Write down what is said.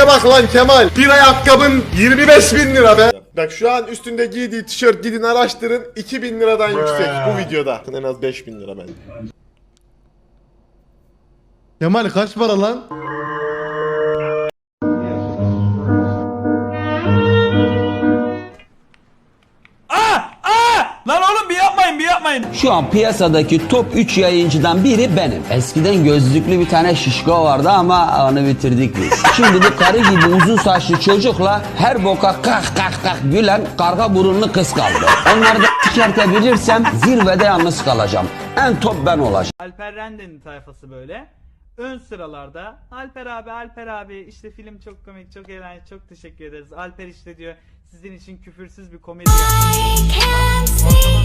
dediğine bak lan Kemal. Bir ayakkabın 25 bin lira be. Bak şu an üstünde giydiği tişört gidin araştırın 2000 liradan yüksek bu videoda. En az 5000 lira bence. Kemal kaç para? Lan yapmayın bir yapmayın. Şu an piyasadaki top 3 yayıncıdan biri benim. Eskiden gözlüklü bir tane şişko vardı ama onu bitirdik biz. Şimdi bu karı gibi uzun saçlı çocukla her boka kah kah kah gülen karga burunlu kız kaldı. Onları da çıkartabilirsem zirvede yalnız kalacağım. En top ben olacağım. Alper Rende'nin tayfası böyle. Ön sıralarda Alper abi Alper abi işte film çok komik çok eğlenceli çok teşekkür ederiz. Alper işte diyor sizin için küfürsüz bir komedi yaptım. I can't go.